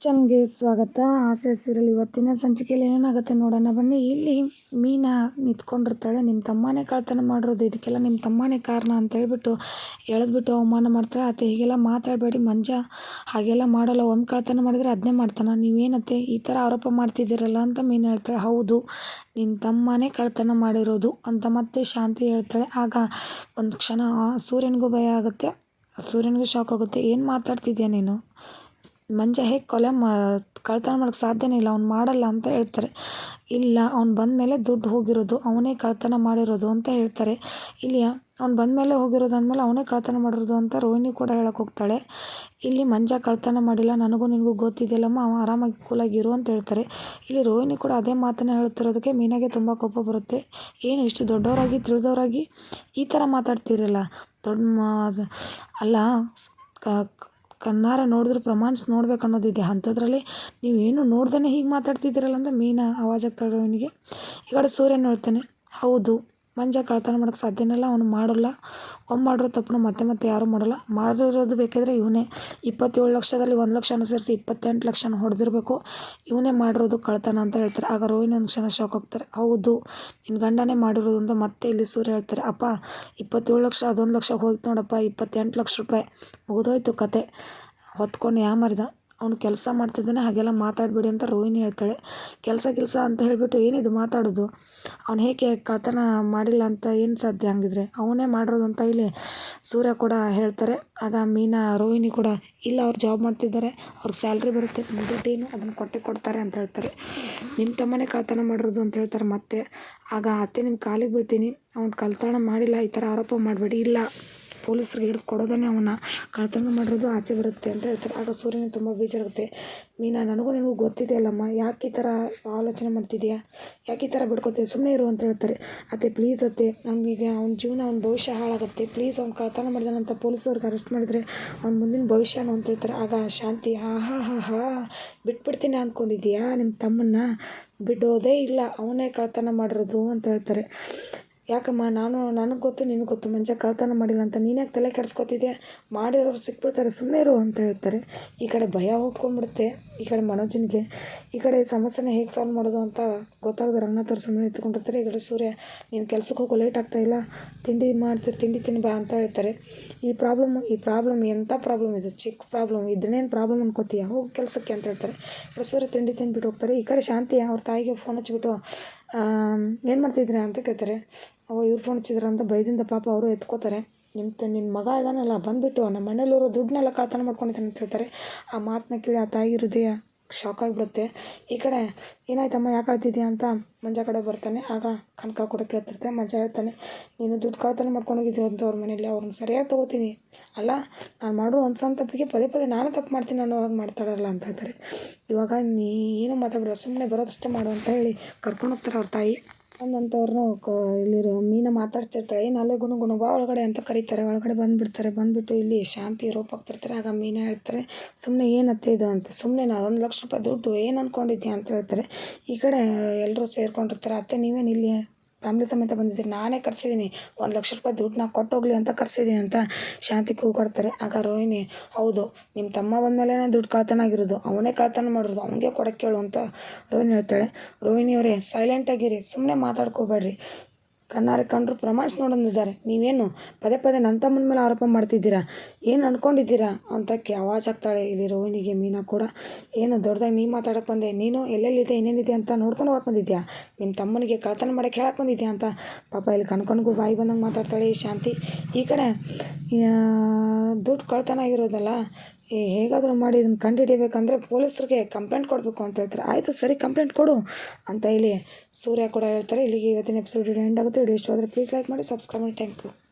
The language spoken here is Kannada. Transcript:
ಚಾನಲ್ಗೆ ಸ್ವಾಗತ. ಆಸೆ ಹಸಿರಲ್ಲಿ ಇವತ್ತಿನ ಸಂಚಿಕೆಯಲ್ಲಿ ಏನೇನಾಗುತ್ತೆ ನೋಡೋಣ. ಬನ್ನಿ, ಇಲ್ಲಿ ಮೀನಾ ನಿಂತ್ಕೊಂಡಿರ್ತಾಳೆ. ನಿಮ್ಮ ತಮ್ಮನೇ ಕಳ್ತನ ಮಾಡಿರೋದು. ಇದಕ್ಕೆಲ್ಲ ನಿಮ್ಮ ತಮ್ಮನೇ ಕಾರಣ ಅಂತ ಹೇಳ್ಬಿಟ್ಟು ಎಳೆದ್ಬಿಟ್ಟು ಅವಮಾನ ಮಾಡ್ತಾಳೆ. ಅತ್ತೆ ಹೀಗೆಲ್ಲ ಮಾತಾಡಬೇಡಿ. ಮಂಜ ಹಾಗೆಲ್ಲ ಮಾಡಲ್ಲ. ಒಮ್ಮೆ ಕಳ್ತನ ಮಾಡಿದರೆ ಅದನ್ನೇ ಮಾಡ್ತಾನೆ. ನೀವೇನತ್ತೆ? ಈ ಥರ ಆರೋಪ ಮಾಡ್ತಿದ್ದೀರಲ್ಲ ಅಂತ ಮೀನು ಹೇಳ್ತಾಳೆ. ಹೌದು ನಿನ್ನ ತಮ್ಮನೇ ಕಳ್ತನ ಮಾಡಿರೋದು ಅಂತ ಮತ್ತೆ ಶಾಂತಿ ಹೇಳ್ತಾಳೆ. ಆಗ ಒಂದು ಕ್ಷಣ ಸೂರ್ಯನಿಗೂ ಭಯ ಆಗುತ್ತೆ. ಸೂರ್ಯನಿಗೂ ಶಾಕ್ ಆಗುತ್ತೆ. ಏನು ಮಾತಾಡ್ತಿದ್ಯಾ ನೀನು? ಮಂಜ ಹೇಗೆ ಕೊಲೆ, ಮಾ ಕಳ್ತನ ಮಾಡೋಕ್ಕೆ ಸಾಧ್ಯನೇ ಇಲ್ಲ, ಅವ್ನು ಮಾಡಲ್ಲ ಅಂತ ಹೇಳ್ತಾರೆ. ಇಲ್ಲ, ಅವ್ನು ಬಂದಮೇಲೆ ದುಡ್ಡು ಹೋಗಿರೋದು, ಅವನೇ ಕಳ್ತನ ಮಾಡಿರೋದು ಅಂತ ಹೇಳ್ತಾರೆ. ಇಲ್ಲಿ ಅವ್ನು ಬಂದಮೇಲೆ ಹೋಗಿರೋದು ಅಂದಮೇಲೆ ಅವನೇ ಕಳ್ತನ ಮಾಡಿರೋದು ಅಂತ ರೋಹಿಣಿ ಕೂಡ ಹೇಳಕ್ಕೆ ಹೋಗ್ತಾಳೆ. ಇಲ್ಲಿ ಮಂಜ ಕಳ್ತನ ಮಾಡಿಲ್ಲ, ನನಗೂ ನಿನಗೂ ಗೊತ್ತಿದೆಯಲ್ಲಮ್ಮ, ಅವ ಆರಾಮಾಗಿ ಕೂಲಾಗಿರು ಅಂತ ಹೇಳ್ತಾರೆ. ಇಲ್ಲಿ ರೋಹಿಣಿ ಕೂಡ ಅದೇ ಮಾತನ್ನು ಹೇಳುತ್ತಿರೋದಕ್ಕೆ ಮೀನಾಗೆ ತುಂಬ ಕೋಪ ಬರುತ್ತೆ. ಏನು, ಇಷ್ಟು ದೊಡ್ಡವರಾಗಿ, ತಿಳಿದವರಾಗಿ ಈ ಥರ ಮಾತಾಡ್ತಿರಲ್ಲ? ದೊಡ್ಡ ಅಲ್ಲ ಕಣ್ಣಾರ ನೋಡಿದ್ರೆ ಪ್ರಮಾಣಿಸಿ ನೋಡ್ಬೇಕು ಅನ್ನೋದಿದೆ ಅಂಥದ್ರಲ್ಲಿ ನೀವು ಏನು ನೋಡ್ದೇ ಹೀಗೆ ಮಾತಾಡ್ತಿದ್ದೀರಲ್ಲ ಅಂತ ಮೀನಾ ಆವಾಜಾಗ್ತಾಳೆ ಅವನಿಗೆ ಈ ಕಡೆ ಸೂರ್ಯ ನೋಡ್ತಾನೆ. ಹೌದು. ಮಂಜ ಕಳ್ತನ ಮಾಡೋಕ್ಕೆ ಸಾಧ್ಯನೇ ಅವನು ಮಾಡೋಲ್ಲ. ಒಮ್ಮೆ ಮಾಡಿರೋ ತಪ್ಪನ್ನು ಮತ್ತೆ ಮತ್ತೆ ಯಾರೂ ಮಾಡೋಲ್ಲ. ಮಾಡಿರೋದು ಬೇಕಾದರೆ ಇವನೇ. ಇಪ್ಪತ್ತೇಳು ಲಕ್ಷದಲ್ಲಿ ಒಂದು ಲಕ್ಷ ಸೇರಿಸಿ ಇಪ್ಪತ್ತೆಂಟು ಲಕ್ಷನ ಹೊಡೆದಿರಬೇಕು. ಇವನೇ ಮಾಡಿರೋದು ಕಳ್ತನ ಅಂತ ಹೇಳ್ತಾರೆ. ಆಗ ರೋಹಿಣಿ ಒಂದು ಕ್ಷಣ ಶಾಕ್ ಹೋಗ್ತಾರೆ ಹೌದು ನಿನ್ನ ಗಂಡನೇ ಮಾಡಿರೋದು ಅಂತ ಮತ್ತೆ ಇಲ್ಲಿ ಸೂರ್ಯ ಹೇಳ್ತಾರೆ. ಅಪ್ಪ, ಇಪ್ಪತ್ತೇಳು ಲಕ್ಷ, ಅದೊಂದು ಲಕ್ಷ ಹೋಯ್ತು ನೋಡಪ್ಪ, ಇಪ್ಪತ್ತೆಂಟು ಲಕ್ಷ ರೂಪಾಯಿ ಮುಗಿದೋಯ್ತು ಕತೆ. ಹೊತ್ಕೊಂಡು ಯಾಮಾರಿದ ಅವನು ಕೆಲಸ ಮಾಡ್ತಿದ್ದಾನೆ, ಹಾಗೆಲ್ಲ ಮಾತಾಡಬೇಡಿ ಅಂತ ರೋಹಿಣಿ ಹೇಳ್ತಾಳೆ. ಕೆಲಸ ಕೆಲಸ ಅಂತ ಹೇಳಿಬಿಟ್ಟು ಏನಿದು ಮಾತಾಡೋದು? ಅವ್ನು ಹೇಗೆ ಕಳ್ತನ ಮಾಡಿಲ್ಲ ಅಂತ ಏನು ಸಾಧ್ಯ ಹಂಗಿದ್ರೆ? ಅವನೇ ಮಾಡಿರೋದು ಅಂತ ಇಲ್ಲಿ? ಸೂರ್ಯ ಕೂಡ ಹೇಳ್ತಾರೆ, ಆಗ ಮೀನಾ, ರೋಹಿಣಿ ಕೂಡ ಇಲ್ಲ, ಅವ್ರು ಜಾಬ್ ಮಾಡ್ತಿದ್ದಾರೆ, ಅವ್ರಿಗೆ ಸ್ಯಾಲ್ರಿ ಬರುತ್ತೆ ದುಡ್ಡೇನು ಅದನ್ನು ಕೊಟ್ಟೆ ಕೊಡ್ತಾರೆ ಅಂತ ಹೇಳ್ತಾರೆ. ನಿಮ್ಮ ತಮ್ಮನೇ ಕಳ್ತನ ಮಾಡಿರೋದು ಅಂತ ಹೇಳ್ತಾರೆ ಮತ್ತೆ. ಆಗ ಅತ್ತೆ ನಿಮ್ಮ ಕಾಲಿಗೆ ಬೀಳ್ತೀನಿ, ಅವ್ನು ಕಳ್ತನ ಮಾಡಿಲ್ಲ, ಈ ಥರ ಆರೋಪ ಮಾಡಬೇಡಿ, ಇಲ್ಲ. ಪೊಲೀಸ್ರಿಗೆ ಹಿಡಿದು ಕೊಡೋದೇ ಅವನ್ನ ಕಳ್ತನ ಮಾಡಿರೋದು ಆಚೆ ಬರುತ್ತೆ ಅಂತ ಹೇಳ್ತಾರೆ. ಆಗ ಸೂರ್ಯನ ತುಂಬ ಬೇಜಾರಾಗುತ್ತೆ. ಮೀನಾ, ನನಗೂ ನಿನಗೂ ಗೊತ್ತಿದೆ ಅಲ್ಲಮ್ಮ, ಯಾಕೆ ಈ ಥರ ಆಲೋಚನೆ ಮಾಡ್ತಿದ್ಯಾ? ಯಾಕೆ ಈ ಥರ ಬಿಡ್ಕೋತೀಯ? ಸುಮ್ಮನೆ ಇರು ಅಂತ ಹೇಳ್ತಾರೆ. ಅತ್ತೆ ಪ್ಲೀಸ್ ಅತ್ತೆ, ನಮಗೀಗ ಅವ್ನ ಜೀವನ, ಅವ್ನ ಭವಿಷ್ಯ ಹಾಳಾಗುತ್ತೆ. ಪ್ಲೀಸ್ ಅವ್ನು ಕಳ್ತನ ಮಾಡಿದಾನಂತ ಪೊಲೀಸವ್ರಿಗೆ ಅರೆಸ್ಟ್ ಮಾಡಿದರೆ ಅವ್ನ ಮುಂದಿನ ಭವಿಷ್ಯನೂ ಅಂತ ಹೇಳ್ತಾರೆ. ಆಗ ಶಾಂತಿ, ಹಾ ಹಾ ಹಾ ಹಾ, ಬಿಟ್ಬಿಡ್ತೀನಿ ಅಂದ್ಕೊಂಡಿದ್ಯಾ ನಿಮ್ಮ ತಮ್ಮನ್ನ? ಬಿಡೋದೇ ಇಲ್ಲ, ಅವನೇ ಕಳ್ತನ ಮಾಡಿರೋದು ಅಂತ ಹೇಳ್ತಾರೆ. ಯಾಕಮ್ಮ, ನಾನು, ನನಗೆ ಗೊತ್ತು, ನಿನಗೆ ಗೊತ್ತು ಮಂಜ ಕಳ್ತನ ಮಾಡಿಲ್ಲ ಅಂತ. ನೀನ್ಯಾಕೆ ತಲೆ ಕೆಡಿಸ್ಕೊತಿದ್ಯಾ? ಮಾಡಿರೋರು ಸಿಕ್ಬಿಡ್ತಾರೆ ಸುಮ್ಮನೆ ಇರು ಅಂತ ಹೇಳ್ತಾರೆ. ಈ ಕಡೆ ಭಯ ಹುಟ್ಕೊಂಡ್ಬಿಡುತ್ತೆ ಈ ಕಡೆ ಮನೋಜನಿಗೆ. ಈ ಕಡೆ ಸಮಸ್ಯೆನ ಹೇಗೆ ಸಾಲ್ವ್ ಮಾಡೋದು ಅಂತ ಗೊತ್ತಾಗದೆ ರಂಗನಾಥ್ ಅವ್ರು ಸುಮ್ಮನೆ ನಿಂತ್ಕೊಂಡಿರ್ತಾರೆ. ಈ ಕಡೆ ಸೂರ್ಯ, ನೀನು ಕೆಲ್ಸಕ್ಕೆ ಹೋಗೋ ಲೇಟ್ ಆಗ್ತಾ ಇಲ್ಲ. ತಿಂಡಿ ಮಾಡ್ತೀರಿ ತಿಂಡಿ ತಿನ್ನಿ ಬಾ ಅಂತ ಹೇಳ್ತಾರೆ. ಈ ಪ್ರಾಬ್ಲಮ್ ಈ ಪ್ರಾಬ್ಲಮ್ ಎಂಥ ಪ್ರಾಬ್ಲಮ್ ಇದು? ಚಿಕ್ಕ ಪ್ರಾಬ್ಲಮ್ ಇದನ್ನೇನು ಪ್ರಾಬ್ಲಮ್ ಅನ್ಕೋತೀಯ? ಹೋಗಿ ಕೆಲಸಕ್ಕೆ ಅಂತ ಹೇಳ್ತಾರೆ. ಈ ಕಡೆ ಸೂರ್ಯ ತಿಂಡಿ ತಿಂದ್ಬಿಟ್ಟು ಹೋಗ್ತಾರೆ. ಈ ಕಡೆ ಶಾಂತಿ, ಅವ್ರ ತಾಯಿಗೆ ಫೋನ್ ಹಚ್ಚಿಬಿಟ್ಟು ಏನು ಮಾಡ್ತಿದ್ದೀರಾ ಅಂತ ಕೇಳ್ತಾರೆ ಅವ ಇವ್ರು ಫೋನ್ ಹಚ್ಚಿದ್ರು ಅಂತ ಭಯದಿಂದ ಪಾಪ ಅವರು ಎತ್ಕೋತಾರೆ. ನಿಮ್ಮ ನಿನ್ನ ಮಗ ಇದಾನಲ್ಲ, ಬಂದುಬಿಟ್ಟು ನಮ್ಮ ಮನೇಲಿರೋ ದುಡ್ಡನ್ನೆಲ್ಲ ಕಳ್ತನ ಮಾಡ್ಕೊಂಡಿದ್ದಾನೆ ಅಂತ ಹೇಳ್ತಾರೆ. ಆ ಮಾತನ್ನ ಕೇಳಿ, ಆ ತಾಯಿ ಹೃದಯ ಶಾಕ್ ಆಗಿಬಿಡುತ್ತೆ. ಈ ಕಡೆ ಏನಾಯ್ತಮ್ಮ, ಯಾಕೆ ಅಳ್ತಿದ್ಯಾ ಅಂತ ಮಂಜ ಕಡೆ ಬರ್ತಾನೆ. ಆಗ ಕನಕ ಕೂಡ ಕೇಳ್ತಿರ್ತಾನೆ ಮಂಜ ಹೇಳ್ತಾನೆ, ನೀನು ದುಡ್ಡು ಕಳ್ತನ ಮಾಡ್ಕೊಂಡು ಅಂತ ಅವ್ರ ಮನೇಲಿ. ಅವ್ರನ್ನ ಸರಿಯಾಗಿ ತೊಗೋತೀನಿ. ಅಲ್ಲ, ನಾನು ಮಾಡೋ ಸಣ್ಣ ತಪ್ಪಿಗೆ ಪದೇ ಪದೇ ನಾನು ತಪ್ಪು ಮಾಡ್ತೀನಿ ನಾನು ಹಾಗೆ ಮಾಡ್ತಾಳಲ್ಲ ಅಂತ ಹೇಳ್ತಾರೆ. ಇವಾಗ ನೀ ಏನು ಮಾತಾಡಬೇಡ ಸುಮ್ಮನೆ ಬರೋದಷ್ಟೇ ಮಾಡು ಅಂತ ಹೇಳಿ ಕರ್ಕೊಂಡು ಹೋಗ್ತಾರೆ ಅವ್ರ ತಾಯಿ. ಬಂದಂಥವ್ರನ್ನೂ ಕ ಇಲ್ಲಿರೋ ಮೀನ ಮಾತಾಡ್ತಿರ್ತಾರೆ ಏನು ಅಲ್ಲೇ ಗುಣು ಗುಣು ಬಾ ಒಳಗಡೆ ಅಂತ ಕರೀತಾರೆ. ಒಳಗಡೆ ಬಂದುಬಿಡ್ತಾರೆ. ಬಂದುಬಿಟ್ಟು ಇಲ್ಲಿ ಶಾಂತಿ ರೋಪ್ ಹಾಕ್ತಿರ್ತಾರೆ. ಆಗ ಮೀನು ಹೇಳ್ತಾರೆ ಸುಮ್ಮನೆ ಏನತ್ತೆ ಇದು ಅಂತ. ಸುಮ್ಮನೆ ನಾ ಒಂದು ಲಕ್ಷ ರೂಪಾಯಿ ದುಡ್ಡು ಏನು ಅಂದ್ಕೊಂಡಿದ್ಯಾ ಅಂತ ಹೇಳ್ತಾರೆ. ಈ ಕಡೆ ಎಲ್ಲರೂ ಸೇರ್ಕೊಂಡಿರ್ತಾರೆ. ಅತ್ತೆ, ನೀವೇನು ಇಲ್ಲಿ ಫ್ಯಾಮ್ಲಿ ಸಮೇತ ಬಂದಿದ್ದೀರಿ. ನಾನೇ ಕರ್ಸಿದ್ದೀನಿ. ಒಂದು ಲಕ್ಷ ರೂಪಾಯಿ ದುಡ್ಡು ನಾ ಕೊಟ್ಟೋಗ್ಲಿ ಅಂತ ಕರ್ಸಿದ್ದೀನಿ ಅಂತ ಶಾಂತಿ ಕೂಗಾಡ್ತಾರೆ. ಆಗ ರೋಹಿಣಿ, ಹೌದು ನಿಮ್ಮ ತಮ್ಮ ಬಂದಮೇಲೆ ದುಡ್ಡು ಕಳ್ತನ ಆಗಿರೋದು. ಅವನೇ ಕಳ್ತನ ಮಾಡಿರೋದು. ಅವನಿಗೆ ಕೊಡಕ್ಕೆ ಅಂತ ರೋಹಿಣಿ ಹೇಳ್ತಾಳೆ. ರೋಹಿಣಿಯವರೇ ಸೈಲೆಂಟಾಗಿರಿ ಸುಮ್ಮನೆ ಮಾತಾಡ್ಕೋಬೇಡ್ರಿ. ಕಣ್ಣಾರೆ ಕಂಡ್ರು ಪ್ರಮಾಣಿಸಿ ನೋಡಂದಿದ್ದಾರೆ. ನೀವೇನು ಪದೇ ಪದೇ ನನ್ನ ತಮ್ಮನ ಮೇಲೆ ಆರೋಪ ಮಾಡ್ತಿದ್ದೀರಾ? ಏನು ಅಂದ್ಕೊಂಡಿದ್ದೀರಾ ಅಂತ ಅವಾಜ್ ಆಗ್ತಾಳೆ ಇಲ್ಲಿ ರೋಹಿಣಿಗೆ. ಮೀನಾ ಕೂಡ, ಏನು ದೊಡ್ಡದಾಗಿ ನೀ ಮಾತಾಡಕ್ಕೆ ಬಂದೆ. ನೀನು ಎಲ್ಲೆಲ್ಲಿದೆ, ಏನೇನಿದೆ ಅಂತ ನೋಡ್ಕೊಂಡು ಹೋಗಕ್ಕೆ ಬಂದಿದ್ಯಾ? ನಿಮ್ಮ ತಮ್ಮನಿಗೆ ಕಳ್ತನ ಮಾಡಕ್ಕೆ ಹೇಳಕ್ಕೆ ಬಂದಿದ್ಯಾ ಅಂತ? ಪಾಪ ಇಲ್ಲಿ ಕಣ್ಕಣ್ಗೂ ಬಾಯಿ ಬಂದಂಗೆ ಮಾತಾಡ್ತಾಳೆ ಶಾಂತಿ. ಈ ಕಡೆ ದುಡ್ಡು ಕಳ್ತನ ಆಗಿರೋದಲ್ಲ? ಹೇಗಾದರೂ ಮಾಡಿ ಇದನ್ನು ಕಂಡುಹಿಡಿಬೇಕಂದ್ರೆ ಪೊಲೀಸರಿಗೆ ಕಂಪ್ಲೇಂಟ್ ಕೊಡಬೇಕು ಅಂತ ಹೇಳ್ತಾರೆ. ಆಯಿತು, ಸರಿ, ಕಂಪ್ಲೇಂಟ್ ಕೊಡು ಅಂತ ಇಲ್ಲಿ ಸೂರ್ಯ ಕೂಡ ಹೇಳ್ತಾರೆ. ಇಲ್ಲಿಗೆ ಇವತ್ತಿನ ಎಪಿಸೋಡ್ ಎಂಡ್ ಆಗುತ್ತೆ. ವಿಡಿಯೋ ಇಷ್ಟ ಆದರೆ ಪ್ಲೀಸ್ ಲೈಕ್ ಮಾಡಿ ಸಬ್ಸ್ಕ್ರೈಬ್ ಮಾಡಿ. Thank you